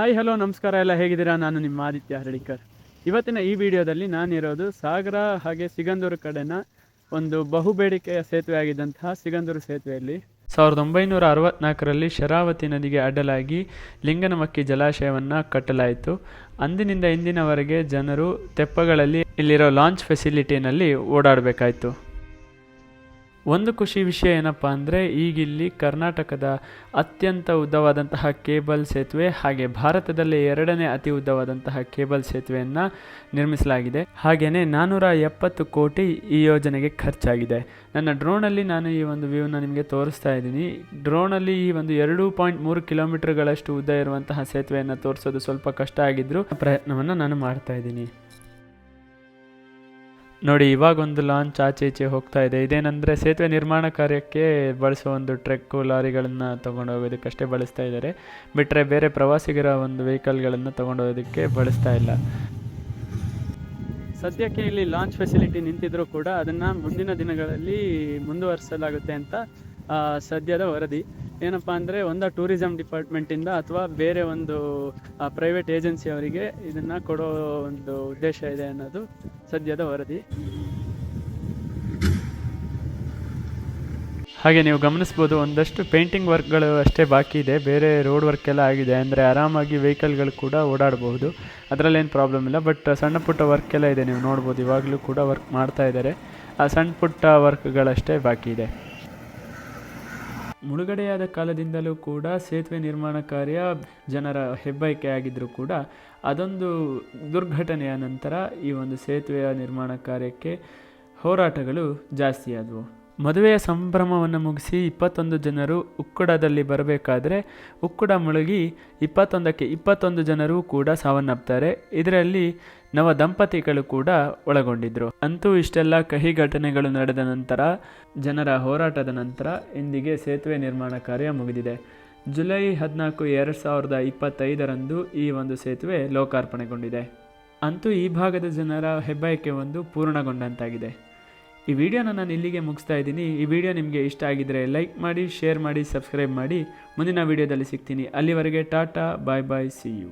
Hi, hello, ನಮಸ್ಕಾರ ಎಲ್ಲ ಹೇಗಿದ್ದೀರಾ? ನಾನು ನಿಮ್ಮ ಆದಿತ್ಯ ಹರಳಿಕರ್. ಇವತ್ತಿನ ಈ ವಿಡಿಯೋದಲ್ಲಿ ನಾನಿರೋದು ಸಾಗರ ಹಾಗೆ ಸಿಗಂದೂರು ಕಡೆನ ಒಂದು ಬಹುಬೇಡಿಕೆಯ ಸೇತುವೆ ಆಗಿದ್ದಂತಹ ಸಿಗಂದೂರು ಸೇತುವೆಯಲ್ಲಿ. ಸಾವಿರದ ಒಂಬೈನೂರ ಅರವತ್ನಾಲ್ಕರಲ್ಲಿ ಶರಾವತಿ ನದಿಗೆ ಅಡ್ಡಲಾಗಿ ಲಿಂಗನಮಕ್ಕಿ ಜಲಾಶಯವನ್ನು ಕಟ್ಟಲಾಯಿತು. ಅಂದಿನಿಂದ ಇಂದಿನವರೆಗೆ ಜನರು ತೆಪ್ಪಗಳಲ್ಲಿ ಇಲ್ಲಿರೋ ಲಾಂಚ್ ಫೆಸಿಲಿಟಿನಲ್ಲಿ ಓಡಾಡಬೇಕಾಯಿತು. ಒಂದು ಖುಷಿ ವಿಷಯ ಏನಪ್ಪ ಅಂದರೆ ಈಗಿಲ್ಲಿ ಕರ್ನಾಟಕದ ಅತ್ಯಂತ ಉದ್ದವಾದಂತಹ ಕೇಬಲ್ ಸೇತುವೆ ಹಾಗೆ ಭಾರತದಲ್ಲೇ ಎರಡನೇ ಅತಿ ಉದ್ದವಾದಂತಹ ಕೇಬಲ್ ಸೇತುವೆಯನ್ನು ನಿರ್ಮಿಸಲಾಗಿದೆ. ಹಾಗೆಯೇ ನಾನ್ನೂರ ಎಪ್ಪತ್ತು ಕೋಟಿ ಈ ಯೋಜನೆಗೆ ಖರ್ಚಾಗಿದೆ. ನನ್ನ ಡ್ರೋನಲ್ಲಿ ನಾನು ಈ ಒಂದು ವ್ಯೂನ ನಿಮಗೆ ತೋರಿಸ್ತಾ ಇದ್ದೀನಿ. ಡ್ರೋನಲ್ಲಿ ಈ ಒಂದು ಎರಡು ಪಾಯಿಂಟ್ ಮೂರು ಕಿಲೋಮೀಟರ್ಗಳಷ್ಟು ಉದ್ದ ಇರುವಂತಹ ಸೇತುವೆಯನ್ನು ತೋರಿಸೋದು ಸ್ವಲ್ಪ ಕಷ್ಟ ಆಗಿದ್ದರೂ ಪ್ರಯತ್ನವನ್ನು ನಾನು ಮಾಡ್ತಾ ಇದ್ದೀನಿ. ನೋಡಿ, ಇವಾಗ ಒಂದು ಲಾಂಚ್ ಆಚೆ ಈಚೆ ಹೋಗ್ತಾ ಇದೆ. ಇದೇನಂದರೆ ಸೇತುವೆ ನಿರ್ಮಾಣ ಕಾರ್ಯಕ್ಕೆ ಬಳಸುವ ಒಂದು ಟ್ರಕ್ಕು, ಲಾರಿಗಳನ್ನು ತೊಗೊಂಡು ಹೋಗೋದಕ್ಕಷ್ಟೇ ಬಳಸ್ತಾ ಇದ್ದಾರೆ. ಬಿಟ್ಟರೆ ಬೇರೆ ಪ್ರವಾಸಿಗರ ಒಂದು ವೆಹಿಕಲ್ಗಳನ್ನು ತೊಗೊಂಡು ಹೋಗೋದಕ್ಕೆ ಬಳಸ್ತಾ ಇಲ್ಲ. ಸದ್ಯಕ್ಕೆ ಇಲ್ಲಿ ಲಾಂಚ್ ಫೆಸಿಲಿಟಿ ನಿಂತಿದ್ರೂ ಕೂಡ ಅದನ್ನು ಮುಂದಿನ ದಿನಗಳಲ್ಲಿ ಮುಂದುವರಿಸಲಾಗುತ್ತೆ ಅಂತ ಸದ್ಯದ ವರದಿ. ಏನಪ್ಪ ಅಂದರೆ ಒಂದು ಟೂರಿಸಂ ಡಿಪಾರ್ಟ್ಮೆಂಟಿಂದ ಅಥವಾ ಬೇರೆ ಒಂದು ಪ್ರೈವೇಟ್ ಏಜೆನ್ಸಿ ಅವರಿಗೆ ಇದನ್ನು ಕೊಡೋ ಒಂದು ಉದ್ದೇಶ ಇದೆ ಅನ್ನೋದು ಸದ್ಯದ ವರದಿ. ಹಾಗೆ ನೀವು ಗಮನಿಸ್ಬೋದು, ಒಂದಷ್ಟು ಪೇಂಟಿಂಗ್ ವರ್ಕ್ಗಳು ಅಷ್ಟೇ ಬಾಕಿ ಇದೆ. ಬೇರೆ ರೋಡ್ ವರ್ಕ್ ಎಲ್ಲ ಆಗಿದೆ ಅಂದರೆ ಆರಾಮಾಗಿ ವೆಹಿಕಲ್ಗಳು ಕೂಡ ಓಡಾಡಬಹುದು. ಅದರಲ್ಲೇನು ಪ್ರಾಬ್ಲಮ್ ಇಲ್ಲ. ಬಟ್ ಸಣ್ಣ ಪುಟ್ಟ ವರ್ಕ್ ಎಲ್ಲ ಇದೆ. ನೀವು ನೋಡ್ಬೋದು, ಇವಾಗಲೂ ಕೂಡ ವರ್ಕ್ ಮಾಡ್ತಾ ಇದ್ದಾರೆ. ಆ ಸಣ್ಣ ಪುಟ್ಟ ವರ್ಕ್ಗಳಷ್ಟೇ ಬಾಕಿ ಇದೆ. ಮುಳುಗಡೆಯಾದ ಕಾಲದಿಂದಲೂ ಕೂಡ ಸೇತುವೆ ನಿರ್ಮಾಣ ಕಾರ್ಯ ಜನರ ಹೆಬ್ಬಯಕೆ ಆಗಿದ್ದರೂ ಕೂಡ ಅದೊಂದು ದುರ್ಘಟನೆಯ ನಂತರ ಈ ಒಂದು ಸೇತುವೆಯ ನಿರ್ಮಾಣ ಕಾರ್ಯಕ್ಕೆ ಹೋರಾಟಗಳು ಜಾಸ್ತಿ ಆದವು ಮದುವೆಯ ಸಂಭ್ರಮವನ್ನು ಮುಗಿಸಿ ಇಪ್ಪತ್ತೊಂದು ಜನರು ಉಕ್ಕುಡದಲ್ಲಿ ಬರಬೇಕಾದ್ರೆ ಉಕ್ಕುಡ ಮುಳುಗಿ ಇಪ್ಪತ್ತೊಂದಕ್ಕೆ ಇಪ್ಪತ್ತೊಂದು ಜನರು ಕೂಡ ಸಾವನ್ನಪ್ತಾರೆ. ಇದರಲ್ಲಿ ನವ ದಂಪತಿಗಳು ಕೂಡ ಒಳಗೊಂಡಿದ್ರು. ಅಂತೂ ಇಷ್ಟೆಲ್ಲ ಕಹಿ ಘಟನೆಗಳು ನಡೆದ ನಂತರ, ಜನರ ಹೋರಾಟದ ನಂತರ ಇಂದಿಗೆ ಸೇತುವೆ ನಿರ್ಮಾಣ ಕಾರ್ಯ ಮುಗಿದಿದೆ. ಜುಲೈ ಹದಿನಾಲ್ಕು ಎರಡು ಸಾವಿರದ ಇಪ್ಪತ್ತೈದರಂದು ಈ ಒಂದು ಸೇತುವೆ ಲೋಕಾರ್ಪಣೆಗೊಂಡಿದೆ. ಅಂತೂ ಈ ಭಾಗದ ಜನರ ಹೆಬ್ಬಯಕೆ ಒಂದು ಪೂರ್ಣಗೊಂಡಂತಾಗಿದೆ. ಈ ವಿಡಿಯೋನ ನಾನು ಇಲ್ಲಿಗೆ ಮುಗಿಸ್ತಾ ಇದ್ದೀನಿ. ಈ ವಿಡಿಯೋ ನಿಮಗೆ ಇಷ್ಟ ಆಗಿದ್ರೆ ಲೈಕ್ ಮಾಡಿ, ಶೇರ್ ಮಾಡಿ, ಸಬ್ಸ್ಕ್ರೈಬ್ ಮಾಡಿ. ಮುಂದಿನ ವಿಡಿಯೋದಲ್ಲಿ ಸಿಗ್ತೀನಿ. ಅಲ್ಲಿವರೆಗೆ tata, bye bye see you